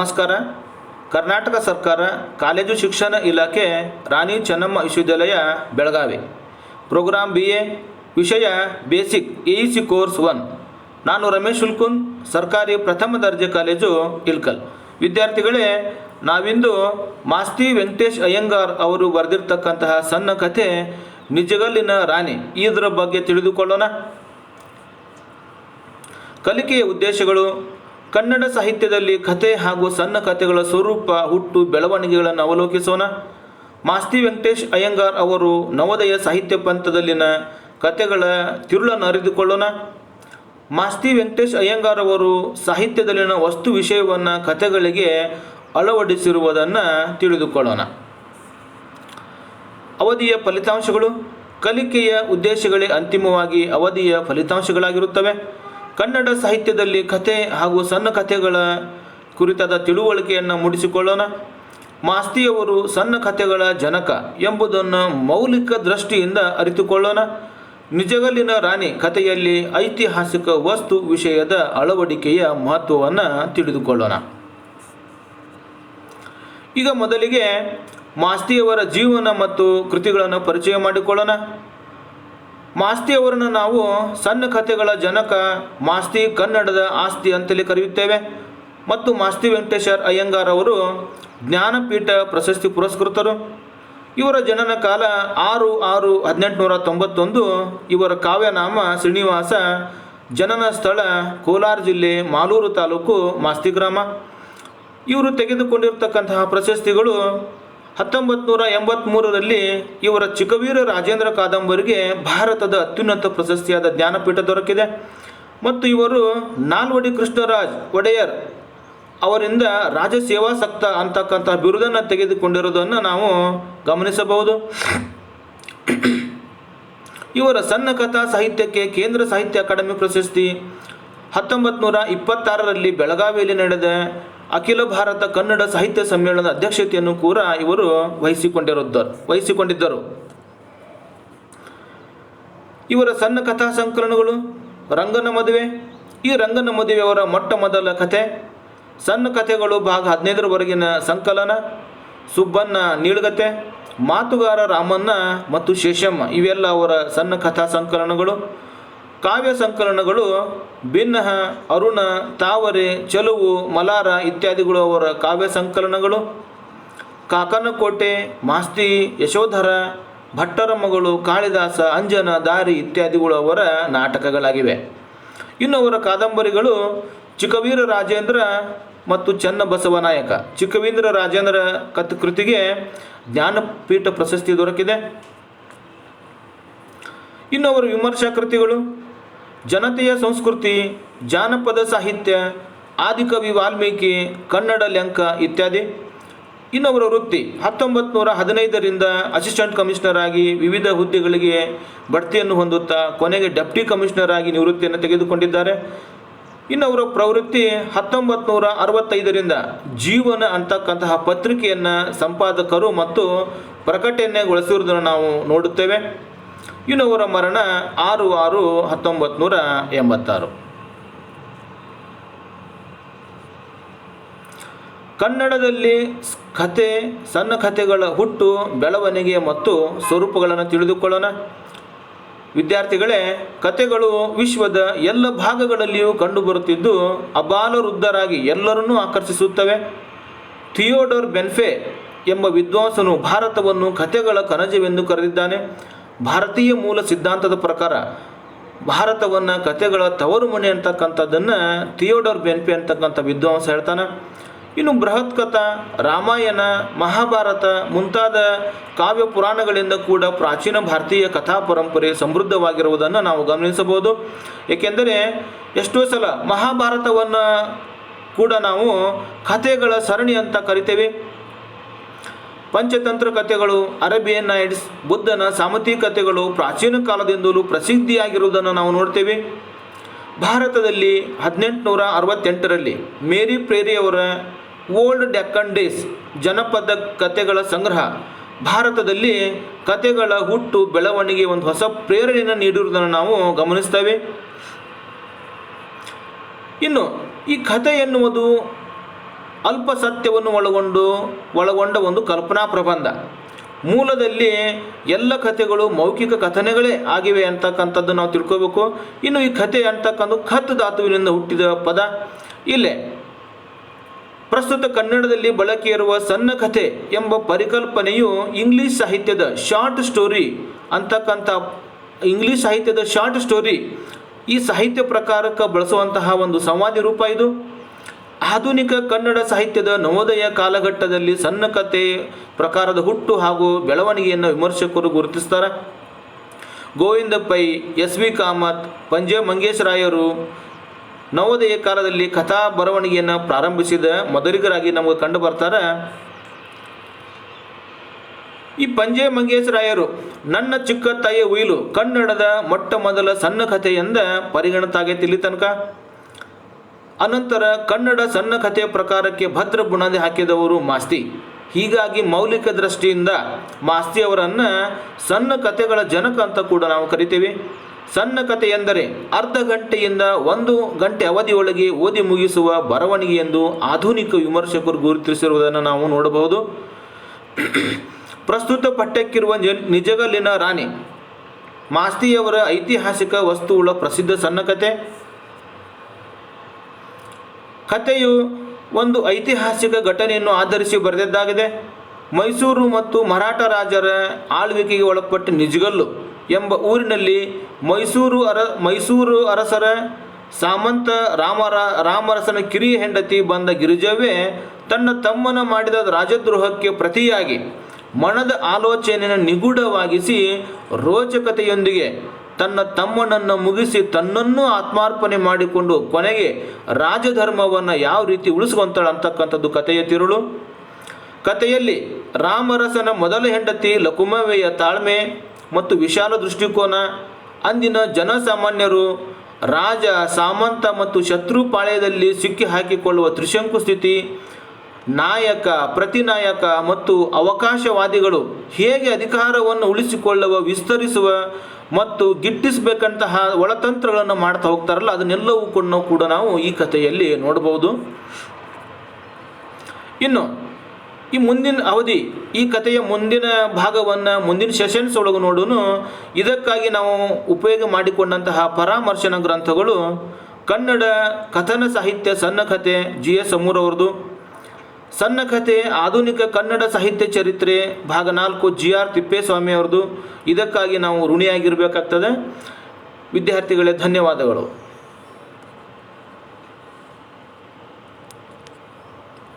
ನಮಸ್ಕಾರ. ಕರ್ನಾಟಕ ಸರ್ಕಾರ ಕಾಲೇಜು ಶಿಕ್ಷಣ ಇಲಾಖೆ ರಾಣಿ ಚೆನ್ನಮ್ಮ ವಿಶ್ವವಿದ್ಯಾಲಯ, ಬೆಳಗಾವಿ. ಪ್ರೋಗ್ರಾಂ ಬಿ ಎ ವಿಷಯ basic A C course one. ನಾನು ರಮೇಶ್ ಹುಲ್ಕುನ್, ಸರ್ಕಾರಿ ಪ್ರಥಮ ದರ್ಜೆ ಕಾಲೇಜು ಇಲ್ಕಲ್ ವಿದ್ಯಾರ್ಥಿಗಳೇ, ನಾವಿಂದು ಮಾಸ್ತಿ ವೆಂಕಟೇಶ್ ಅಯ್ಯಂಗಾರ್ ಅವರು ಬರೆದಿರ್ತಕ್ಕಂತಹ ಸಣ್ಣ ಕಥೆ ನಿಜಗಲ್ಲಿನ ರಾಣಿ. ಇದರ ಬಗ್ಗೆ ತಿಳಿದುಕೊಳ್ಳೋಣ. ಕಲಿಕೆಯ ಉದ್ದೇಶಗಳು ಕನ್ನಡ ಸಾಹಿತ್ಯದಲ್ಲಿ ಕಥೆ ಹಾಗೂ ಸಣ್ಣ ಕಥೆಗಳ ಸ್ವರೂಪ ಹುಟ್ಟು ಬೆಳವಣಿಗೆಗಳನ್ನು ಅವಲೋಕಿಸೋಣ. ಮಾಸ್ತಿ ವೆಂಕಟೇಶ್ ಅಯ್ಯಂಗಾರ್ ಅವರು ನವೋದಯ ಸಾಹಿತ್ಯ ಪಂಥದಲ್ಲಿನ ಕಥೆಗಳ ತಿರುಳನ್ನು ಅರಿದುಕೊಳ್ಳೋಣ ಮಾಸ್ತಿ ವೆಂಕಟೇಶ್ ಅಯ್ಯಂಗಾರ್ ಅವರು ಸಾಹಿತ್ಯದಲ್ಲಿನ ವಸ್ತು ವಿಷಯವನ್ನು ಕಥೆಗಳಿಗೆ ಅಳವಡಿಸಿರುವುದನ್ನು ತಿಳಿದುಕೊಳ್ಳೋಣ. ಅವಧಿಯ ಫಲಿತಾಂಶಗಳು ಕಲಿಕೆಯ ಉದ್ದೇಶಗಳೇ ಅಂತಿಮವಾಗಿ ಅವಧಿಯ ಫಲಿತಾಂಶಗಳಾಗಿರುತ್ತವೆ. ಕನ್ನಡ ಸಾಹಿತ್ಯದಲ್ಲಿ ಕಥೆ ಹಾಗೂ ಸಣ್ಣ ಕಥೆಗಳ ಕುರಿತಾದ ತಿಳುವಳಿಕೆಯನ್ನು ಮೂಡಿಸಿಕೊಳ್ಳೋಣ. ಮಾಸ್ತಿಯವರು ಸಣ್ಣ ಕಥೆಗಳ ಜನಕ ಎಂಬುದನ್ನು ಮೌಲಿಕ ದೃಷ್ಟಿಯಿಂದ ಅರಿತುಕೊಳ್ಳೋಣ. ನಿಜಗಲ್ಲಿನ ರಾಣಿ ಕಥೆಯಲ್ಲಿ ಐತಿಹಾಸಿಕ ವಸ್ತು ವಿಷಯದ ಅಳವಡಿಕೆಯ ಮಹತ್ವವನ್ನು ತಿಳಿದುಕೊಳ್ಳೋಣ. ಈಗ ಮೊದಲಿಗೆ ಮಾಸ್ತಿಯವರ ಜೀವನ ಮತ್ತು ಕೃತಿಗಳನ್ನು ಪರಿಚಯ ಮಾಡಿಕೊಳ್ಳೋಣ. ಮಾಸ್ತಿಯವರನ್ನು ನಾವು ಸಣ್ಣ ಕಥೆಗಳ ಜನಕ ಮಾಸ್ತಿ ಕನ್ನಡದ ಆಸ್ತಿ ಅಂತಲೇ ಕರೆಯುತ್ತೇವೆ. ಮತ್ತು ಮಾಸ್ತಿ ವೆಂಕಟೇಶ್ವರ ಅಯ್ಯಂಗಾರ್ ಅವರು ಜ್ಞಾನಪೀಠ ಪ್ರಶಸ್ತಿ ಪುರಸ್ಕೃತರು. ಇವರ ಜನನ ಕಾಲ ಆರು ಆರು ಹದಿನೆಂಟುನೂರ ತೊಂಬತ್ತೊಂದು. ಇವರ ಕಾವ್ಯನಾಮ ಶ್ರೀನಿವಾಸ. ಜನನ ಸ್ಥಳ ಕೋಲಾರ ಜಿಲ್ಲೆ ಮಾಲೂರು ತಾಲೂಕು ಮಾಸ್ತಿ ಗ್ರಾಮ. ಇವರು ತೆಗೆದುಕೊಂಡಿರ್ತಕ್ಕಂತಹ ಪ್ರಶಸ್ತಿಗಳು ಹತ್ತೊಂಬತ್ತು ನೂರ ಎಂಬತ್ತ್ಮೂರರಲ್ಲಿ ಇವರ ಚಿಕ್ಕವೀರ ರಾಜೇಂದ್ರ ಕಾದಂಬರಿಗೆ ಭಾರತದ ಅತ್ಯುನ್ನತ ಪ್ರಶಸ್ತಿಯಾದ ಜ್ಞಾನಪೀಠ ದೊರಕಿದೆ. ಮತ್ತು ಇವರು ನಾಲ್ವಡಿ ಕೃಷ್ಣರಾಜ್ ಒಡೆಯರ್ ಅವರಿಂದ ರಾಜ ಸೇವಾಸಕ್ತ ಅಂತಕ್ಕಂಥ ಬಿರುದನ್ನು ತೆಗೆದುಕೊಂಡಿರೋದನ್ನು ನಾವು ಗಮನಿಸಬಹುದು. ಇವರ ಸಣ್ಣ ಕಥಾ ಸಾಹಿತ್ಯಕ್ಕೆ ಕೇಂದ್ರ ಸಾಹಿತ್ಯ ಅಕಾಡೆಮಿ ಪ್ರಶಸ್ತಿ ಹತ್ತೊಂಬತ್ತು ನೂರ ಇಪ್ಪತ್ತಾರರಲ್ಲಿ ಬೆಳಗಾವಿಯಲ್ಲಿ ನಡೆದ ಅಖಿಲ ಭಾರತ ಕನ್ನಡ ಸಾಹಿತ್ಯ ಸಮ್ಮೇಳನದ ಅಧ್ಯಕ್ಷತೆಯನ್ನು ಕೂಡ ಇವರು ವಹಿಸಿಕೊಂಡಿರುತ್ತಾರೆ ವಹಿಸಿಕೊಂಡಿದ್ದರು. ಇವರ ಸಣ್ಣ ಕಥಾ ಸಂಕಲನಗಳು, ರಂಗನ ಮದುವೆ, ಈ ರಂಗನ ಮದುವೆಯವರ ಮೊಟ್ಟ ಮೊದಲ ಕಥೆ, ಸಣ್ಣ ಕಥೆಗಳು ಭಾಗ ಹದಿನೈದರವರೆಗಿನ ಸಂಕಲನ, ಸುಬ್ಬಣ್ಣ ನೀಳ್ಗತೆ, ಮಾತುಗಾರ ರಾಮಣ್ಣ ಮತ್ತು ಶೇಷಮ್ಮ, ಇವೆಲ್ಲ ಅವರ ಸಣ್ಣ ಕಥಾ ಸಂಕಲನಗಳು. ಕಾವ್ಯ ಸಂಕಲನಗಳು ಭಿನ್ನಹ ಅರುಣ, ತಾವರೆ, ಚೆಲುವು, ಮಲಾರ ಇತ್ಯಾದಿಗಳು ಅವರ ಕಾವ್ಯ ಸಂಕಲನಗಳು. ಕಾಕನಕೋಟೆ, ಮಾಸ್ತಿ, ಯಶೋಧರ, ಭಟ್ಟರ ಮಗಳು ಕಾಳಿದಾಸ, ಅಂಜನ, ದಾರಿ ಇತ್ಯಾದಿಗಳು ಅವರ ನಾಟಕಗಳಾಗಿವೆ. ಇನ್ನು ಅವರ ಕಾದಂಬರಿಗಳು ಚಿಕ್ಕವೀರ ರಾಜೇಂದ್ರ ಮತ್ತು ಚನ್ನ ಬಸವನಾಯಕ ಚಿಕ್ಕವೀಂದ್ರ ರಾಜೇಂದ್ರ ಕತ್ ಕೃತಿಗೆ ಜ್ಞಾನಪೀಠ ಪ್ರಶಸ್ತಿ ದೊರಕಿದೆ. ಇನ್ನು ಅವರ ವಿಮರ್ಶಾ ಕೃತಿಗಳು ಜನತೆಯ ಸಂಸ್ಕೃತಿ, ಜಾನಪದ ಸಾಹಿತ್ಯ ಆದಿಕವಿ ವಾಲ್ಮೀಕಿ ಕನ್ನಡ ಲೆಂಕ ಇತ್ಯಾದಿ. ಇನ್ನು ಅವರ ವೃತ್ತಿ. ಹತ್ತೊಂಬತ್ತು ನೂರ ಹದಿನೈದರಿಂದ ಅಸಿಸ್ಟೆಂಟ್ ಕಮಿಷನರ್ ಆಗಿ ವಿವಿಧ ಹುದ್ದೆಗಳಿಗೆ ಬಡ್ತಿಯನ್ನು ಹೊಂದುತ್ತಾ ಕೊನೆಗೆ ಡೆಪ್ಟಿ ಕಮಿಷನರ್ ಆಗಿ ನಿವೃತ್ತಿಯನ್ನು ತೆಗೆದುಕೊಂಡಿದ್ದಾರೆ. ಇನ್ನು ಅವರ ಪ್ರವೃತ್ತಿ. ಹತ್ತೊಂಬತ್ತು ನೂರ ಅರವತ್ತೈದರಿಂದ ಜೀವನ ಅಂತಕ್ಕಂತಹ ಪತ್ರಿಕೆಯನ್ನು ಸಂಪಾದಕರು ಮತ್ತು ಪ್ರಕಟಣೆಗೊಳಿಸಿರುವುದನ್ನು ನಾವು ನೋಡುತ್ತೇವೆ. ಇನ್ನು ಅವರ ಮರಣ ಆರು ಆರು ಹತ್ತೊಂಬತ್ತು ನೂರ ಎಂಬತ್ತಾರು. ಕನ್ನಡದಲ್ಲಿ ಕಥೆ ಸಣ್ಣ ಕಥೆಗಳ ಹುಟ್ಟು, ಬೆಳವಣಿಗೆ ಮತ್ತು ಸ್ವರೂಪಗಳನ್ನು ತಿಳಿದುಕೊಳ್ಳೋಣ. ವಿದ್ಯಾರ್ಥಿಗಳೇ, ಕತೆಗಳು ವಿಶ್ವದ ಎಲ್ಲ ಭಾಗಗಳಲ್ಲಿಯೂ ಕಂಡುಬರುತ್ತಿದ್ದು ಅಬಾಲವೃದ್ಧರಾಗಿ ಎಲ್ಲರನ್ನೂ ಆಕರ್ಷಿಸುತ್ತವೆ. ಥಿಯೋಡೋರ್ ಬೆನ್ಫೆ ಎಂಬ ವಿದ್ವಾಂಸನು ಭಾರತವನ್ನು ಕಥೆಗಳ ಕನಜವೆಂದು ಕರೆದಿದ್ದಾನೆ. ಭಾರತೀಯ ಮೂಲ ಸಿದ್ಧಾಂತದ ಪ್ರಕಾರ ಭಾರತವನ್ನು ಕಥೆಗಳ ತವರು ಮನೆ ಅಂತಕ್ಕಂಥದ್ದನ್ನು ಥಿಯೋಡರ್ ಬೆನ್ಪೆ ಅಂತಕ್ಕಂಥ ವಿದ್ವಾಂಸ ಹೇಳ್ತಾನೆ. ಇನ್ನು ಬೃಹತ್ ಕಥಾ, ರಾಮಾಯಣ, ಮಹಾಭಾರತ ಮುಂತಾದ ಕಾವ್ಯ ಪುರಾಣಗಳಿಂದ ಕೂಡ ಪ್ರಾಚೀನ ಭಾರತೀಯ ಕಥಾ ಪರಂಪರೆ ಸಮೃದ್ಧವಾಗಿರುವುದನ್ನು ನಾವು ಗಮನಿಸಬಹುದು. ಏಕೆಂದರೆ ಎಷ್ಟೋ ಸಲ ಮಹಾಭಾರತವನ್ನು ಕೂಡ ನಾವು ಕಥೆಗಳ ಸರಣಿ ಅಂತ ಕರಿತೇವೆ. ಪಂಚತಂತ್ರ ಕಥೆಗಳು, ಅರೇಬಿಯನ್ ನೈಟ್ಸ್, ಬುದ್ಧನ ಸಾಮತಿ ಕಥೆಗಳು ಪ್ರಾಚೀನ ಕಾಲದಿಂದಲೂ ಪ್ರಸಿದ್ಧಿಯಾಗಿರುವುದನ್ನು ನಾವು ನೋಡ್ತೇವೆ. ಭಾರತದಲ್ಲಿ ಹದಿನೆಂಟುನೂರ ಅರವತ್ತೆಂಟರಲ್ಲಿ ಮೇರಿ ಪ್ರೇರಿಯವರ ಓಲ್ಡ್ ಡೆಕ್ಕನ್ ಡೇಸ್, ಜನಪದ ಕಥೆಗಳ ಸಂಗ್ರಹ. ಭಾರತದಲ್ಲಿ ಕಥೆಗಳ ಹುಟ್ಟು, ಬೆಳವಣಿಗೆ ಒಂದು ಹೊಸ ಪ್ರೇರಣೆಯನ್ನು ನೀಡಿರುವುದನ್ನು ನಾವು ಗಮನಿಸ್ತೇವೆ. ಇನ್ನು ಈ ಕಥೆ ಎನ್ನುವುದು ಅಲ್ಪ ಸತ್ಯವನ್ನು ಒಳಗೊಂಡು, ಒಳಗೊಂಡ ಒಂದು ಕಲ್ಪನಾ ಪ್ರಬಂಧ. ಮೂಲದಲ್ಲಿ ಎಲ್ಲ ಕಥೆಗಳು ಮೌಖಿಕ ಕಥನೆಗಳೇ ಆಗಿವೆ ಅಂತಕ್ಕಂಥದ್ದು ನಾವು ತಿಳ್ಕೋಬೇಕು. ಇನ್ನು ಈ ಕಥೆ ಅಂತಕ್ಕಂಥ ಖತ್ ಧಾತುವಿನಿಂದ ಹುಟ್ಟಿದ ಪದ ಇಲ್ಲೇ. ಪ್ರಸ್ತುತ ಕನ್ನಡದಲ್ಲಿ ಬಳಕೆ ಇರುವ ಸಣ್ಣ ಕಥೆ ಎಂಬ ಪರಿಕಲ್ಪನೆಯು ಇಂಗ್ಲಿಷ್ ಸಾಹಿತ್ಯದ ಶಾರ್ಟ್ ಸ್ಟೋರಿ ಅಂತಕ್ಕಂಥ, ಇಂಗ್ಲಿಷ್ ಸಾಹಿತ್ಯದ ಶಾರ್ಟ್ ಸ್ಟೋರಿ ಈ ಸಾಹಿತ್ಯ ಪ್ರಕಾರಕ್ಕೆ ಬಳಸುವಂತಹ ಒಂದು ಸಂವಾದಿ ರೂಪ ಇದು. ಆಧುನಿಕ ಕನ್ನಡ ಸಾಹಿತ್ಯದ ನವೋದಯ ಕಾಲಘಟ್ಟದಲ್ಲಿ ಸಣ್ಣ ಕಥೆ ಪ್ರಕಾರದ ಹುಟ್ಟು ಹಾಗೂ ಬೆಳವಣಿಗೆಯನ್ನು ವಿಮರ್ಶಕರು ಗುರುತಿಸ್ತಾರೆ. ಗೋವಿಂದ ಪೈ ಎಸ್ ವಿ ಕಾಮತ್, ಪಂಜೆ ಮಂಗೇಶರಾಯರು ನವೋದಯ ಕಾಲದಲ್ಲಿ ಕಥಾ ಬರವಣಿಗೆಯನ್ನು ಪ್ರಾರಂಭಿಸಿದ ಮೊದಲಿಗರಾಗಿ ನಮಗೆ ಕಂಡು ಬರ್ತಾರೆ. ಈ ಪಂಜೆ ಮಂಗೇಶರಾಯರು, ನನ್ನ ಚಿಕ್ಕ ತಾಯಿಯ ಉಯಿಲು ಕನ್ನಡದ ಮೊಟ್ಟ ಮೊದಲ ಸಣ್ಣ ಕಥೆಯಿಂದ ಪರಿಗಣಿತಾಗೈತಿ ಇಲ್ಲಿ ತನಕ. ಅನಂತರ ಕನ್ನಡ ಸಣ್ಣ ಕಥೆಯ ಪ್ರಕಾರಕ್ಕೆ ಭದ್ರ ಬುನಾದಿ ಹಾಕಿದವರು ಮಾಸ್ತಿ. ಹೀಗಾಗಿ ಮೌಲಿಕ ದೃಷ್ಟಿಯಿಂದ ಮಾಸ್ತಿ ಅವರನ್ನು ಸಣ್ಣ ಕಥೆಗಳ ಜನಕ ಅಂತ ಕೂಡ ನಾವು ಕರಿತೇವೆ. ಸಣ್ಣ ಕಥೆ ಎಂದರೆ ಅರ್ಧ ಗಂಟೆಯಿಂದ ಒಂದು ಗಂಟೆ ಅವಧಿಯೊಳಗೆ ಓದಿ ಮುಗಿಸುವ ಬರವಣಿಗೆ ಎಂದು ಆಧುನಿಕ ವಿಮರ್ಶಕರು ಗುರುತಿಸಿರುವುದನ್ನು ನಾವು ನೋಡಬಹುದು. ಪ್ರಸ್ತುತ ಪಠ್ಯಕ್ಕಿರುವ ನಿಜ- ನಿಜಗಲ್ಲಿನ ರಾಣಿ. ಮಾಸ್ತಿಯವರ ಐತಿಹಾಸಿಕ ವಸ್ತುವುಳ ಪ್ರಸಿದ್ಧ ಸಣ್ಣ ಕಥೆ. ಕಥೆಯು ಒಂದು ಐತಿಹಾಸಿಕ ಘಟನೆಯನ್ನು ಆಧರಿಸಿ ಬರೆದಿದ್ದಾಗಿದೆ. ಮೈಸೂರು ಮತ್ತು ಮರಾಠ ರಾಜರ ಆಳ್ವಿಕೆಗೆ ಒಳಪಟ್ಟ ನಿಜಗಲ್ಲು ಎಂಬ ಊರಿನಲ್ಲಿ ಮೈಸೂರು ಅರ, ಮೈಸೂರು ಅರಸರ ಸಾಮಂತ ರಾಮರ, ರಾಮರಸನ ಕಿರಿಯ ಹೆಂಡತಿ ಬಂದ ಗಿರಿಜವೇ ತನ್ನ ತಮ್ಮನ ಮಾಡಿದ ರಾಜದ್ರೋಹಕ್ಕೆ ಪ್ರತಿಯಾಗಿ ಮನದ ಆಲೋಚನೆಯನ್ನು ನಿಗೂಢವಾಗಿಸಿ ರೋಚಕತೆಯೊಂದಿಗೆ ತನ್ನ ತಮ್ಮನನ್ನು ಮುಗಿಸಿ ತನ್ನನ್ನು ಆತ್ಮಾರ್ಪಣೆ ಮಾಡಿಕೊಂಡು ಕೊನೆಗೆ ರಾಜಧರ್ಮವನ್ನು ಯಾವ ರೀತಿ ಉಳಿಸ್ಕೊಂತಾಳೆ ಅಂತಕ್ಕಂಥದ್ದು ಕಥೆಯ ತಿರುಳು. ಕಥೆಯಲ್ಲಿ ರಾಮರಸನ ಮೊದಲ ಹೆಂಡತಿ ಲಕುಮವೆಯ ತಾಳ್ಮೆ ಮತ್ತು ವಿಶಾಲ ದೃಷ್ಟಿಕೋನ. ಅಂದಿನ ಜನಸಾಮಾನ್ಯರು ರಾಜ, ಸಾಮಂತ ಮತ್ತು ಶತ್ರು ಪಾಳ್ಯದಲ್ಲಿ ಸಿಕ್ಕಿ ಹಾಕಿಕೊಳ್ಳುವ ತ್ರಿಶಂಕು ಸ್ಥಿತಿ. ನಾಯಕ, ಪ್ರತಿನಾಯಕ ಮತ್ತು ಅವಕಾಶವಾದಿಗಳು ಹೇಗೆ ಅಧಿಕಾರವನ್ನು ಉಳಿಸಿಕೊಳ್ಳುವ, ವಿಸ್ತರಿಸುವ ಮತ್ತು ಗಿಟ್ಟಿಸಬೇಕಂತಹ ಒಳತಂತ್ರಗಳನ್ನು ಮಾಡ್ತಾ ಹೋಗ್ತಾರಲ್ಲ, ಅದನ್ನೆಲ್ಲವೂ ಕೂಡ ಕೂಡ ನಾವು ಈ ಕಥೆಯಲ್ಲಿ ನೋಡಬಹುದು ಇನ್ನು, ಈ ಮುಂದಿನ ಅವಧಿ, ಈ ಕಥೆಯ ಮುಂದಿನ ಭಾಗವನ್ನು, ಮುಂದಿನ ಸೆಷನ್ಸ್ ಒಳಗೆ ನೋಡೋನು, ಇದಕ್ಕಾಗಿ ನಾವು ಉಪಯೋಗ ಮಾಡಿಕೊಂಡಂತಹ ಪರಾಮರ್ಶನ ಗ್ರಂಥಗಳು ಕನ್ನಡ ಕಥನ ಸಾಹಿತ್ಯ ಸಣ್ಣ ಕಥೆ ಜಿ ಎಸ್ ಅಮೂರವ್ರದ್ದು. ಸಣ್ಣ ಕಥೆ, ಆಧುನಿಕ ಕನ್ನಡ ಸಾಹಿತ್ಯ ಚರಿತ್ರೆ, ಭಾಗ ನಾಲ್ಕು, ಜಿ ಆರ್ ತಿಪ್ಪೇಸ್ವಾಮಿ ಅವ್ರದ್ದು. ಇದಕ್ಕಾಗಿ ನಾವು ಋಣಿಯಾಗಿರಬೇಕಾಗ್ತದೆ. ವಿದ್ಯಾರ್ಥಿಗಳೇ, ಧನ್ಯವಾದಗಳು.